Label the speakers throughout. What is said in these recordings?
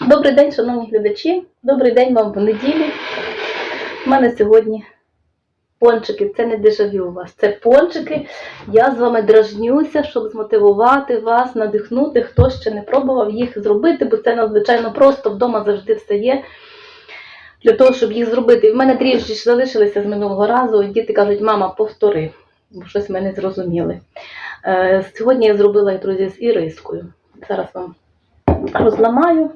Speaker 1: Добрий день, шановні глядачі. Добрий день вам в неділю. У мене сьогодні пончики. Це не дежавю у вас. Це пончики. Я з вами дражнюся, щоб змотивувати вас, надихнути, хто ще не пробував їх зробити, бо це надзвичайно просто вдома завжди все є. Для того, щоб їх зробити. І в мене трішки залишилися з минулого разу. Діти кажуть, мама, повтори, бо щось ми не зрозуміли. Е, Сьогодні я зробила їх, друзі, з ірискою. Зараз вам розламаю.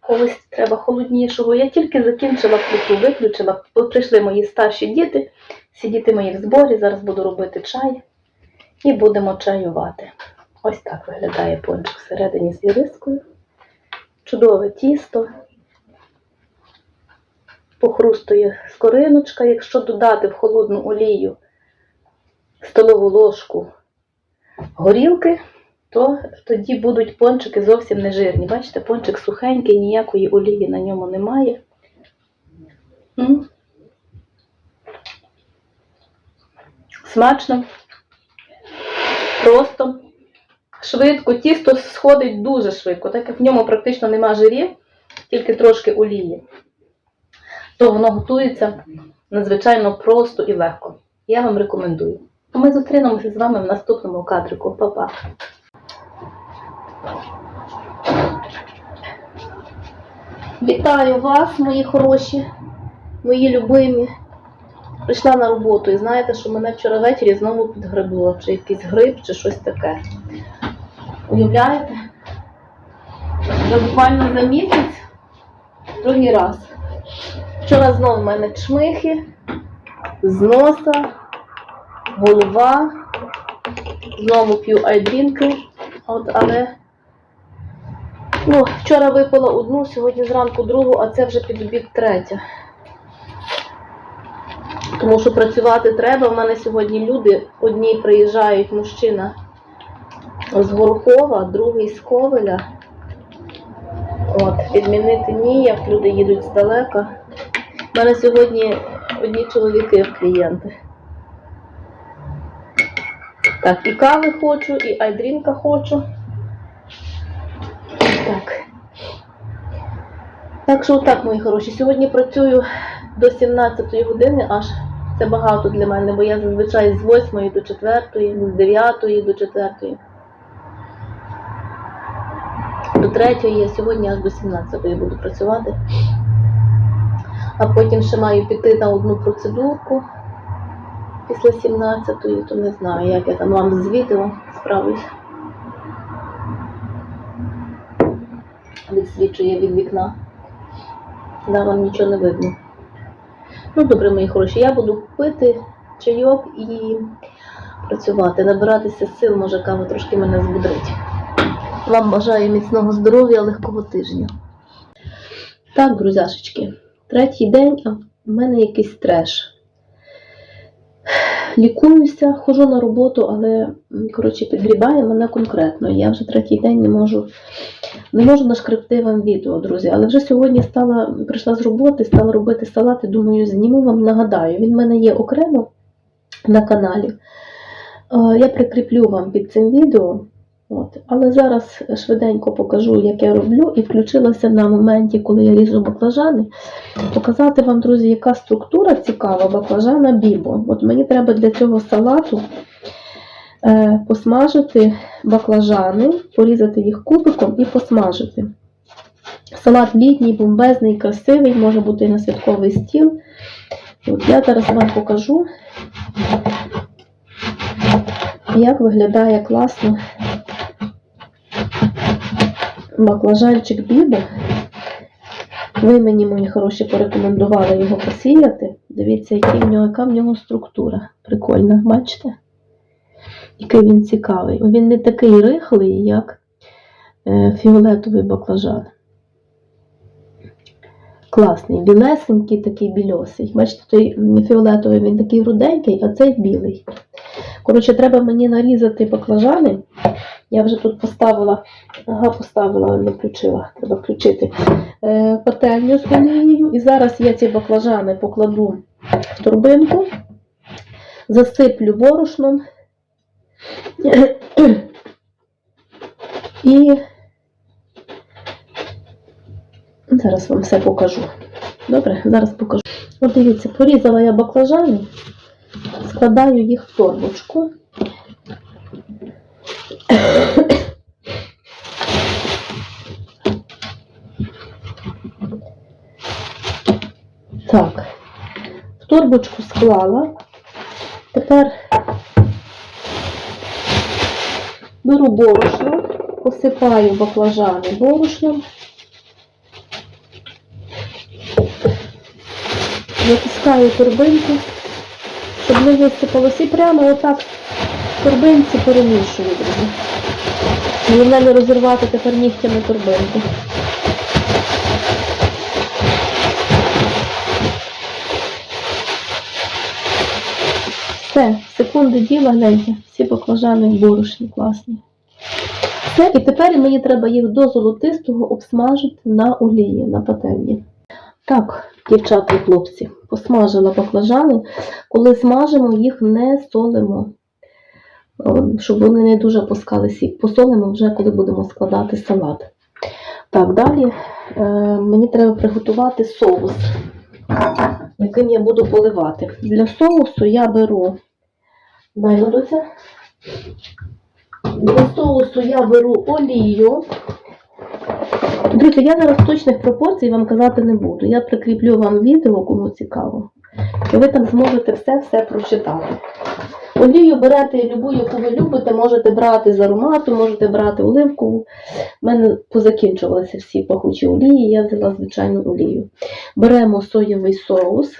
Speaker 1: Колись треба холоднішого. Я тільки закінчила плиту, виключила. Прийшли мої старші діти, сидіти мої в зборі. Зараз буду робити чай і будемо чаювати. Ось так виглядає пончик всередині з ірискою. Чудове тісто. Похрустує скориночка. Якщо додати в холодну олію столову ложку горілки, то тоді будуть пончики зовсім не жирні. Бачите, пончик сухенький, ніякої олії на ньому немає. М. Смачно, просто, швидко. Тісто сходить дуже швидко, так як в ньому практично нема жирів, тільки трошки олії. То воно готується надзвичайно просто і легко. Я вам рекомендую. А ми зустрінемося з вами в наступному кадрику. Па-па! Вітаю вас, мої хороші, мої любимі. Прийшла на роботу і знаєте, що мене вчора ввечері знову підгребло, чи якийсь гриб, чи щось таке. Уявляєте? Вже буквально за місяць, другий раз. Вчора знову в мене чмихи, з носа, голова, знову п'ю айдрінки, от, але Ну, вчора випила одну, сьогодні зранку другу, а це вже під обід третя. Тому що працювати треба. У мене сьогодні люди, одні приїжджають мужчина з Горохова, другий з Ковеля. От, підмінити ніяк, люди їдуть здалека. У мене сьогодні одні чоловіки в клієнти. Так, і кави хочу, і айдрінка хочу. Так. Так що так, мої хороші. Сьогодні працюю до 17 години, аж це багато для мене, бо я зазвичай з 8 до 4, з 9 до 4. До 3 я сьогодні аж до 17 буду працювати. А потім ще маю піти на одну процедурку після 17-ї, то не знаю, як я там вам з відео справлюсь. Відсвічує від вікна. Да, вам нічого не видно. Ну, добре, мої хороші, я буду пити чайок і працювати, набиратися сил, може кава трошки мене збудрить. Вам бажаю міцного здоров'я, легкого тижня. Так, друзяшечки, третій день, а в мене якийсь треш. Лікуюся, хожу на роботу, але коротше, підгрібає мене конкретно. Я вже третій день не можу не можу нашкрипти вам відео, друзі. Але вже сьогодні стала, прийшла з роботи, стала робити салат і думаю, зніму вам, нагадаю. Він в мене є окремо на каналі. Е, Я прикріплю вам під цим відео. От. Але зараз швиденько покажу, як я роблю, і включилася на моменті, коли я ріжу баклажани, показати вам, друзі, яка структура цікава баклажана бібо. От мені треба для цього салату е, посмажити баклажани, порізати їх кубиком і посмажити. Салат літній, бомбезний, красивий, може бути і на святковий стіл. От я зараз вам покажу, як виглядає класно баклажанчик бібо. Ви мені, мої хороші, порекомендували його посіяти. Дивіться, який в нього, яка в нього структура. Прикольна, бачите? Який він цікавий. Він не такий рихлий, як е, фіолетовий баклажан. Класний, білесенький, такий більосий. Бачите, той фіолетовий він такий руденький, а цей білий. Коротше, треба мені нарізати баклажани. Я вже тут поставила, ага, поставила, не включила, треба включити е, пательню з олією. І зараз я ці баклажани покладу в торбинку, засиплю борошном і Зараз вам все покажу. Добре, зараз покажу. От дивіться, порізала я баклажани, складаю їх в торбочку. Так, в торбочку склала. Тепер беру борошно, посипаю баклажани борошном. Затискаю торбинку, щоб не висипалося. І прямо отак торбинці перемішую, друзі. Головне не розірвати тепер нігтями торбинку. Все, секунди діла, гляньте, всі баклажани в борошні класні. Все, і тепер мені треба їх до золотистого обсмажити на олії, на пательні. Так, дівчата і хлопці, посмажила баклажани. Коли смажимо, їх не солимо, щоб вони не дуже пускали сік. Посолимо вже, коли будемо складати салат. Так, далі е, мені треба приготувати соус, яким я буду поливати. Для соусу я беру, дай. Для соусу я беру олію. Друзі, я зараз точних пропорцій вам казати не буду. Я прикріплю вам відео, кому цікаво. І ви там зможете все-все прочитати. Олію берете любу, яку ви любите, можете брати з аромату, можете брати оливкову. У мене позакінчувалися всі пахучі олії, я взяла звичайну олію. Беремо соєвий соус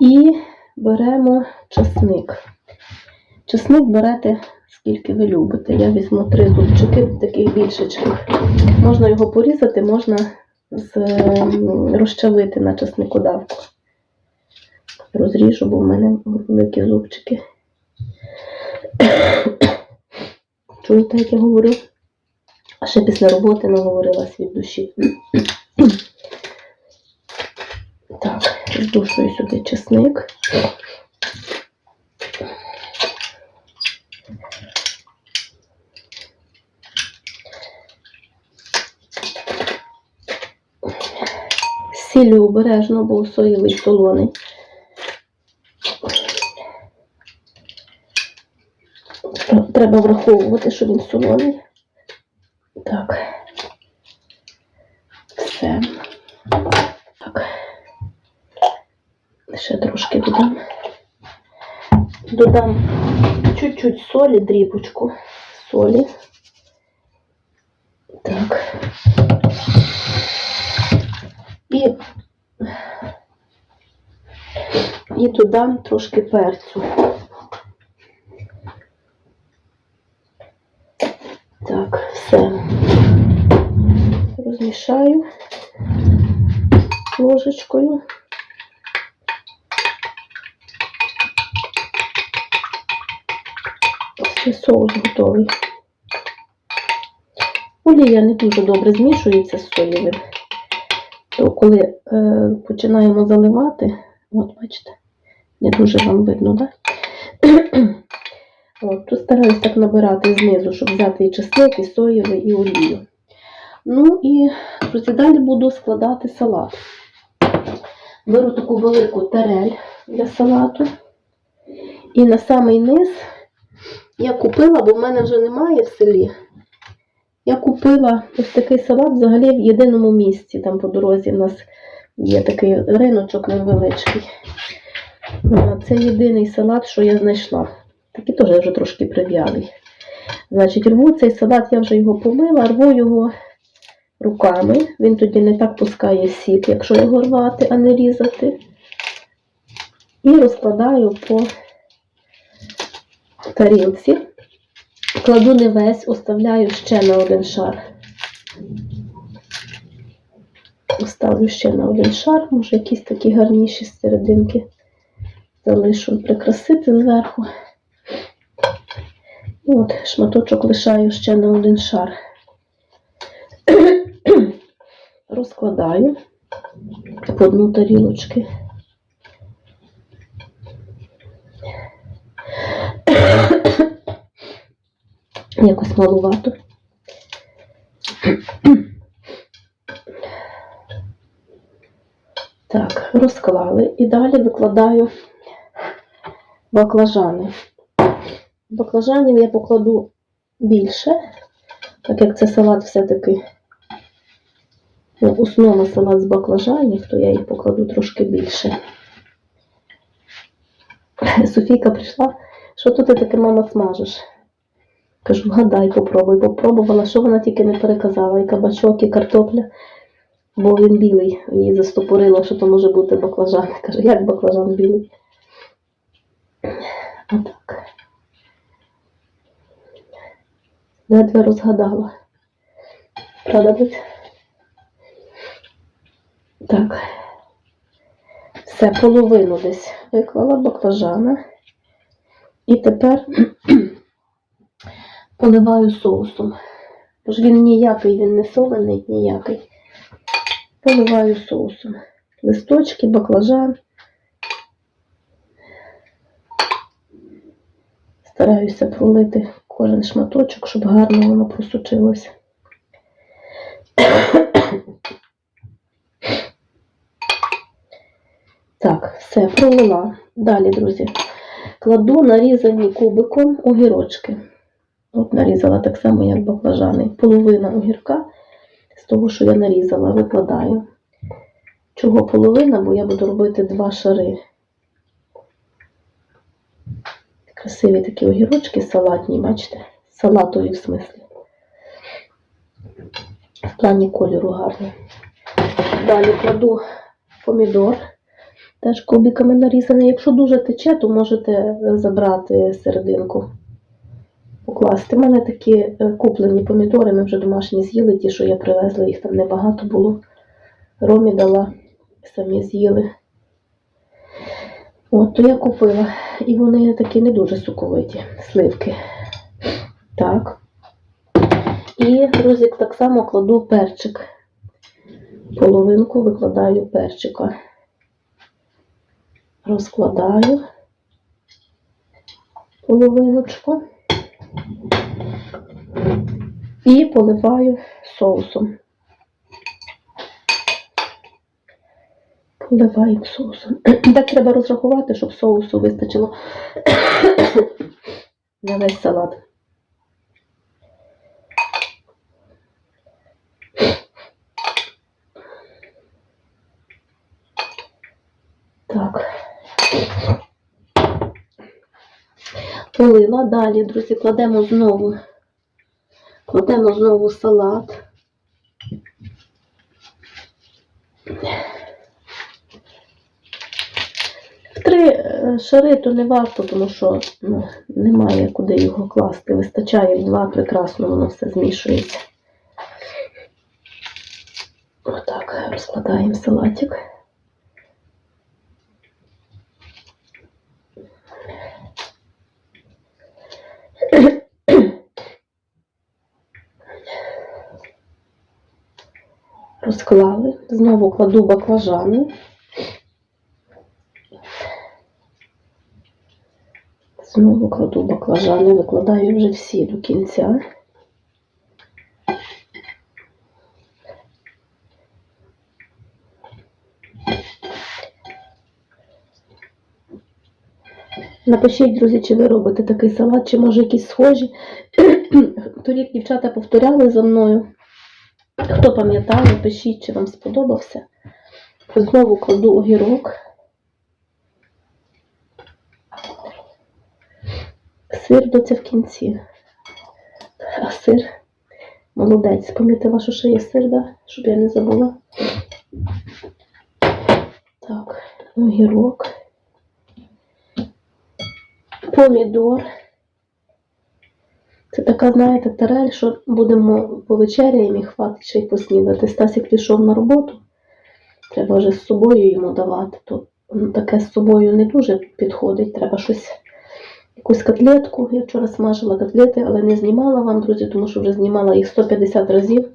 Speaker 1: і беремо чесник. Чесник берете скільки ви любите. Я візьму три зубчики, таких більшечких. Можна його порізати, можна з, ем, розчавити на чесникодавку. Розріжу, бо в мене великі зубчики. Чуєте, як я говорю? А ще після роботи наговорилась від душі. Так, здушую сюди чесник. Сіллю обережно, бо соєвий солоний. Треба враховувати, що він солоний. Так. Все. Так. Ще трошки додам. Додам чуть-чуть солі, дрібочку солі. Так. І, і додам трошки перцю. Так, все. Розмішаю ложечкою. Все, соус готовий. Олія не дуже добре змішується з соєвим. То коли е, починаємо заливати, от бачите, не дуже вам видно, так? От, тут стараюсь так набирати знизу, щоб взяти і чесник, і соєвий, і олію. Ну і друзі, далі буду складати салат. Беру таку велику тарель для салату. І на самий низ я купила, бо в мене вже немає в селі. Я купила ось такий салат взагалі в єдиному місці. Там по дорозі в нас є такий риночок невеличкий. А, Це єдиний салат, що я знайшла. Такий теж вже трошки прив'ялий. Значить, рву цей салат, я вже його помила, рву його руками. Він тоді не так пускає сік, якщо його рвати, а не різати. І розкладаю по тарілці. Кладу не весь, оставляю ще на один шар. Оставлю ще на один шар, може якісь такі гарніші серединки залишу прикрасити зверху. І от шматочок лишаю ще на один шар. Розкладаю по одну тарілочки. Якось малувато.
Speaker 2: Так, розклали і далі викладаю баклажани. Баклажанів я покладу більше, так як це салат все-таки ну, основа салат з баклажанів, то я їх покладу трошки більше. Софійка прийшла, що тут ти таке мама смажеш? Кажу, гадай, попробуй, попробувала, що вона тільки не переказала, і кабачок, і картопля, бо він білий. Її застопорило, що то може бути баклажан. Каже, як баклажан білий? Отак. Ледве розгадала. Правда, десь? Так. Все, половину десь виклала баклажана. І тепер поливаю соусом. Бо ж він ніякий, він не солений, ніякий. Поливаю соусом. Листочки, баклажан. Стараюся пролити кожен шматочок, щоб гарно воно просочилося. Так, все, пролила. Далі, друзі, кладу нарізані кубиком огірочки. От нарізала так само, як баклажани. Половина огірка з того, що я нарізала, викладаю. Чого половина, бо я буду робити два шари. Красиві такі огірочки салатні, бачите? Салатові в смислі. В плані кольору гарний. Далі кладу помідор. Теж кубиками нарізаний. Якщо дуже тече, то можете забрати серединку. Покласти. У мене такі е, куплені помідори, ми вже домашні з'їли, ті, що я привезла, їх там небагато було. Ромі дала, самі з'їли. От, то я купила. І вони такі не дуже соковиті, сливки. Так. І, друзі, так само кладу перчик. Половинку викладаю перчика. Розкладаю половиночку і поливаю соусом. Поливаю соусом. Так треба розрахувати, щоб соусу вистачило на весь салат. Так. Полила. Далі, друзі, кладемо знову. Кладемо знову салат. В три шари то не варто, тому що ну, немає куди його класти. Вистачає в два, прекрасно воно все змішується. Отак, розкладаємо салатик. Розклали. Знову кладу баклажани. Знову кладу баклажани, викладаю вже всі до кінця. Напишіть, друзі, чи ви робите такий салат, чи може якісь схожі. Торік дівчата повторяли за мною. Хто пам'ятає, пишіть, чи вам сподобався. Знову кладу огірок. Сир доця в кінці. А сир. Молодець. Помітила, що ще є сир, да? щоб я не забула. Так, огірок. Помідор. Це така, знаєте, тарель, що будемо повечеряємо і хватить ще й поснідати. Стасік пішов на роботу. Треба вже з собою йому давати. То ну, таке з собою не дуже підходить. Треба щось, якусь котлетку. Я вчора смажила котлети, але не знімала вам, друзі, тому що вже знімала їх 150 разів.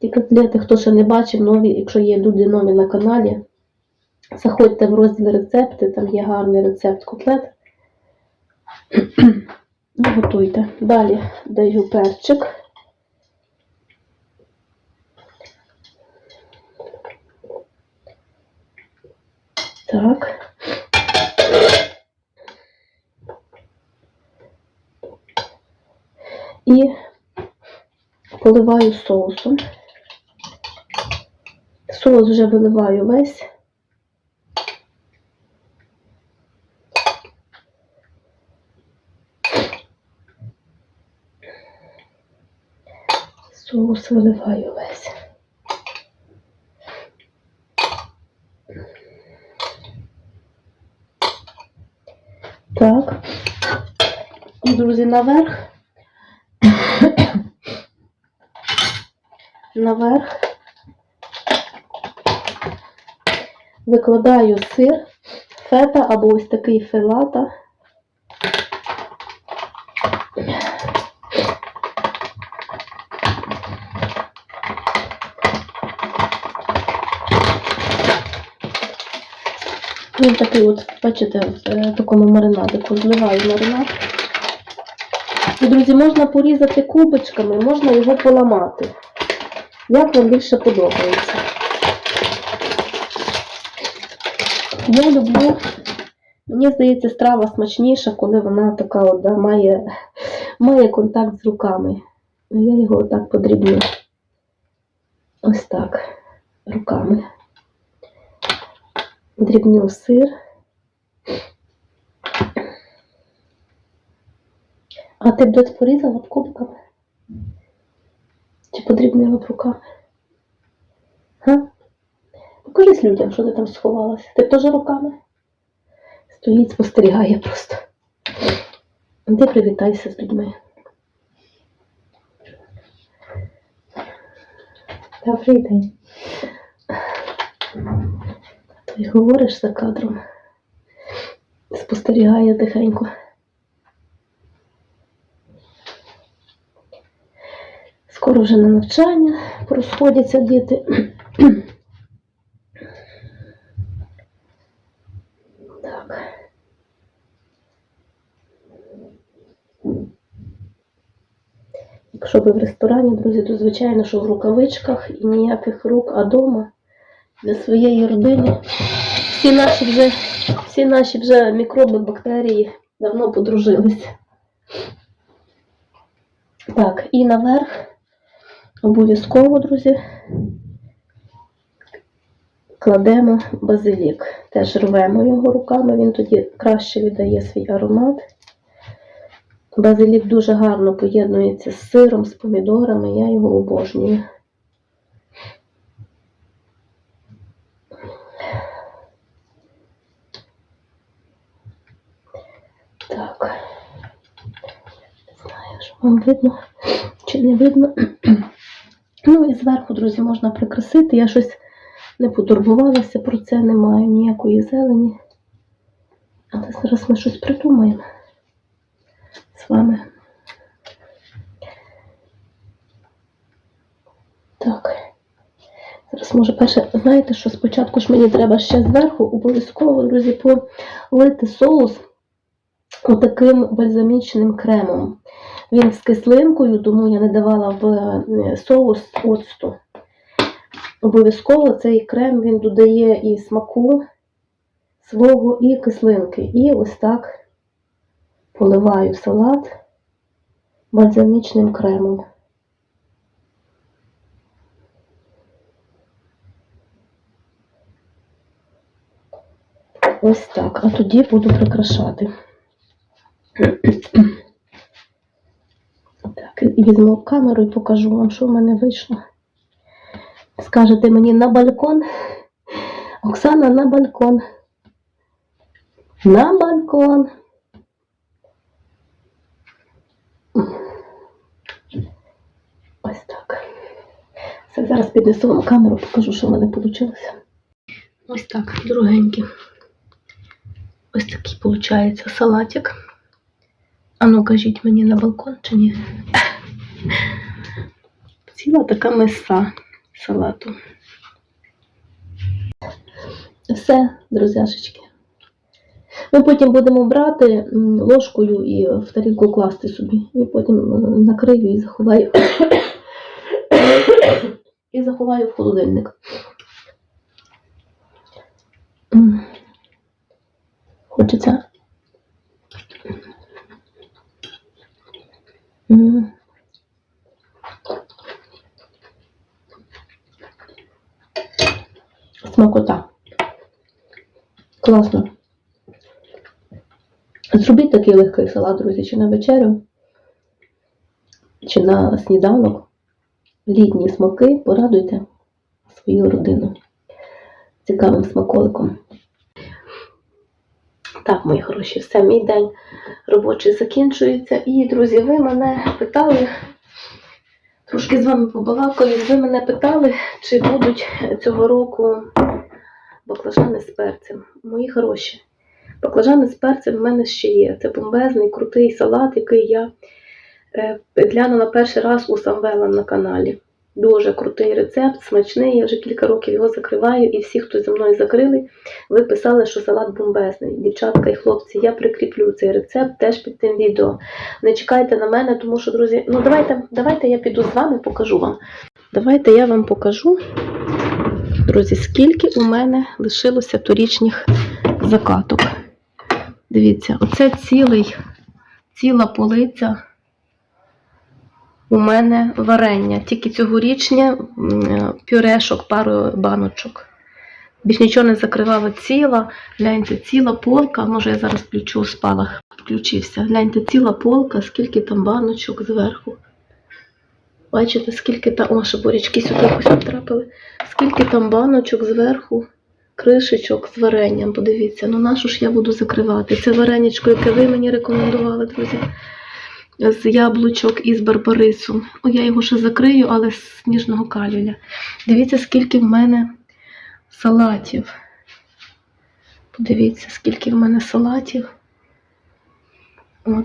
Speaker 2: Ті котлети, хто ще не бачив, нові, якщо є люди нові на каналі, заходьте в розділ рецепти, там є гарний рецепт котлет. Ну, готуйте. Далі даю перчик. Так. І поливаю соусом. Соус вже виливаю весь. Соус виливаю весь. Так. Друзі, наверх. Наверх. Викладаю сир, фета або ось такий филата. Він такий от, бачите, в е, такому маринадику зливаю маринад. І, друзі, можна порізати кубочками, можна його поламати. Як вам більше подобається? Я люблю, мені здається, страва смачніша, коли вона така от, да, має, має контакт з руками. Ну, Я його отак подрібню. Ось так, руками. Дрібню сир. А ти б порізала б кубиками? Чи подрібнила б руками? Га? Покажись людям, що ти там сховалася. Ти теж руками? Стоїть, спостерігає просто. Ти привітайся з людьми.
Speaker 3: Добрий день.
Speaker 2: Ти говориш за кадром. Спостерігає тихенько. Скоро вже на навчання розходяться діти. Так. Якщо ви в ресторані, друзі, то звичайно, що в рукавичках і ніяких рук, а дома для своєї родини. Всі наші вже, всі наші вже мікроби, бактерії давно подружилися. Так, і наверх обов'язково, друзі, кладемо базилік. Теж рвемо його руками, він тоді краще віддає свій аромат. Базилік дуже гарно поєднується з сиром, з помідорами, я його обожнюю. Так. Не знаю, що вам видно чи не видно. Ну і зверху, друзі, можна прикрасити. Я щось не потурбувалася про це, немає ніякої зелені. Але зараз ми щось придумаємо з вами. Так. Зараз, може, перше, знаєте, що спочатку ж мені треба ще зверху обов'язково, друзі, полити соус отаким бальзамічним кремом. Він з кислинкою, тому я не давала в е, соус оцту. Обов'язково цей крем він додає і смаку свого, і кислинки. І ось так поливаю салат бальзамічним кремом. Ось так. А тоді буду прикрашати. Так, візьму камеру і покажу вам, що в мене вийшло. Скажете мені на балкон. Оксана на балкон. На балкон. Ось так. Все, зараз піднесу вам камеру, покажу, що в мене вийшло. Ось так, другенькі. Ось такий виходить салатик. А ну кажіть мені на балкон чи ні? Ціла така миса салату. Все, друзяшечки. Ми потім будемо брати ложкою і в тарілку класти собі. І потім накрию і заховаю. і заховаю в холодильник. М, М. Смакота. Класно. Зробіть такий легкий салат, друзі, чи на вечерю, чи на сніданок. Літні смаки порадуйте свою родину цікавим смаколиком. Так, мої хороші, все, мій день робочий закінчується. І, друзі, ви мене питали, трошки з вами побалакаю, ви мене питали, чи будуть цього року баклажани з перцем. Мої хороші. Баклажани з перцем в мене ще є. Це бомбезний, крутий салат, який я е, глянула перший раз у Самвела на каналі. Дуже крутий рецепт, смачний. Я вже кілька років його закриваю, і всі, хто зі мною закрили, ви писали, що салат бомбезний. Дівчатка і хлопці, я прикріплю цей рецепт теж під тим відео. Не чекайте на мене, тому що, друзі, ну давайте, давайте я піду з вами, покажу вам. Давайте я вам покажу, друзі, скільки у мене лишилося торічніх закаток. Дивіться, оце цілий, ціла полиця у мене варення. Тільки цьогорічне пюрешок, пару баночок. Більш нічого не закривала ціла. Гляньте, ціла полка. Може, я зараз включу спалах, включився. Гляньте, ціла полка, скільки там баночок зверху. Бачите, скільки там. О, ще бурячки сюди якось потрапили. Скільки там баночок зверху, кришечок з варенням. Подивіться, ну нашу ж я буду закривати. Це варенячко, яке ви мені рекомендували, друзі. З яблучок і з барбарису. О, я його ще закрию, але з сніжного калюля. Дивіться, скільки в мене салатів. Подивіться, скільки в мене салатів.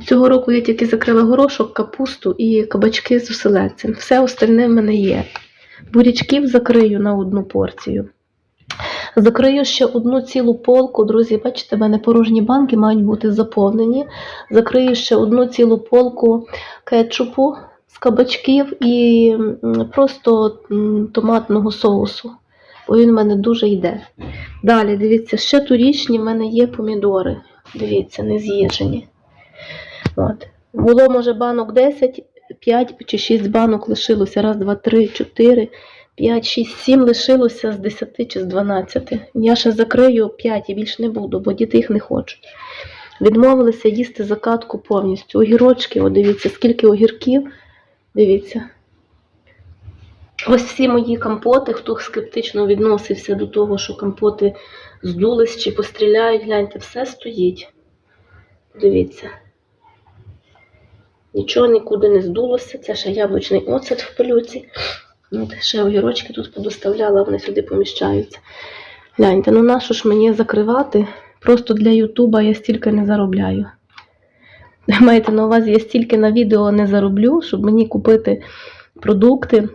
Speaker 2: Цього року я тільки закрила горошок, капусту і кабачки з оселедцем. Все остальне в мене є. Бурячків закрию на одну порцію. Закрию ще одну цілу полку. Друзі, бачите, в мене порожні банки мають бути заповнені. Закрию ще одну цілу полку кетчупу з кабачків і просто томатного соусу. Бо він в мене дуже йде. Далі, дивіться, ще торічні в мене є помідори. Дивіться, не з'їжені. От. Було, може, банок 10, 5 чи 6 банок лишилося. Раз, два, три, чотири, 5, 6, 7 лишилося з 10 чи з 12. Я ще закрию 5 і більше не буду, бо діти їх не хочуть. Відмовилися їсти закатку повністю. Огірочки, от дивіться, скільки огірків. Дивіться. Ось всі мої компоти, хто скептично відносився до того, що компоти здулись чи постріляють, гляньте, все стоїть. Дивіться. Нічого нікуди не здулося. Це ще яблучний оцет в пилюці. Ще огірочки тут подоставляла, вони сюди поміщаються. Гляньте, ну нащо ж мені закривати? Просто для Ютуба я стільки не заробляю. Маєте на увазі, я стільки на відео не зароблю, щоб мені купити продукти,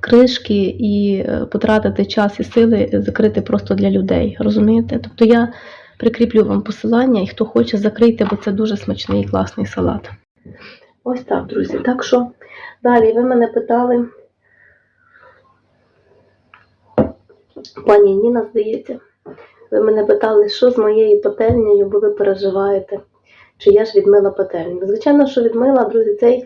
Speaker 2: кришки і е, потратити час і сили закрити просто для людей. Розумієте? Тобто я прикріплю вам посилання, і хто хоче, закрийте, бо це дуже смачний і класний салат. Ось так, друзі. Так що далі ви мене питали. Пані Ніна, здається, ви мене питали, що з моєю пательнею, бо ви переживаєте, чи я ж відмила пательню. Звичайно, що відмила, друзі, цей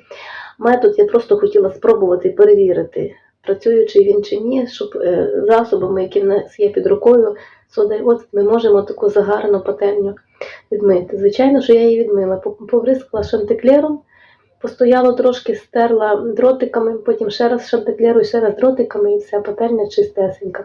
Speaker 2: метод я просто хотіла спробувати перевірити, працюючи він чи ні, щоб е, засобами, які в нас є під рукою, сода і оцет, ми можемо таку загарну пательню відмити. Звичайно, що я її відмила. Пов- Поврискала шантиклером, постояла трошки, стерла дротиками, потім ще раз шантиклеру, ще раз дротиками, і все, пательня чистесенька.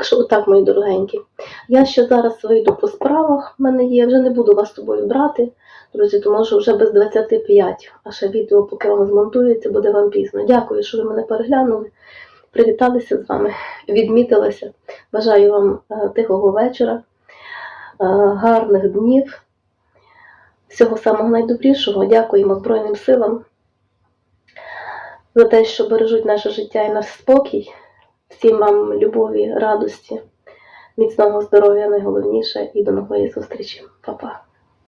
Speaker 2: Так що, отак, мої дорогенькі. Я ще зараз вийду по справах. в мене є, вже не буду вас з собою брати, друзі, тому що вже без 25, а ще відео, поки вам змонтується, буде вам пізно. Дякую, що ви мене переглянули. Привіталися з вами, відмітилася. Бажаю вам е, тихого вечора, е, гарних днів. Всього самого найдобрішого. Дякуємо Збройним силам за те, що бережуть наше життя і наш спокій. Всім вам любові, радості, міцного здоров'я найголовніше і до нової зустрічі. Па-па.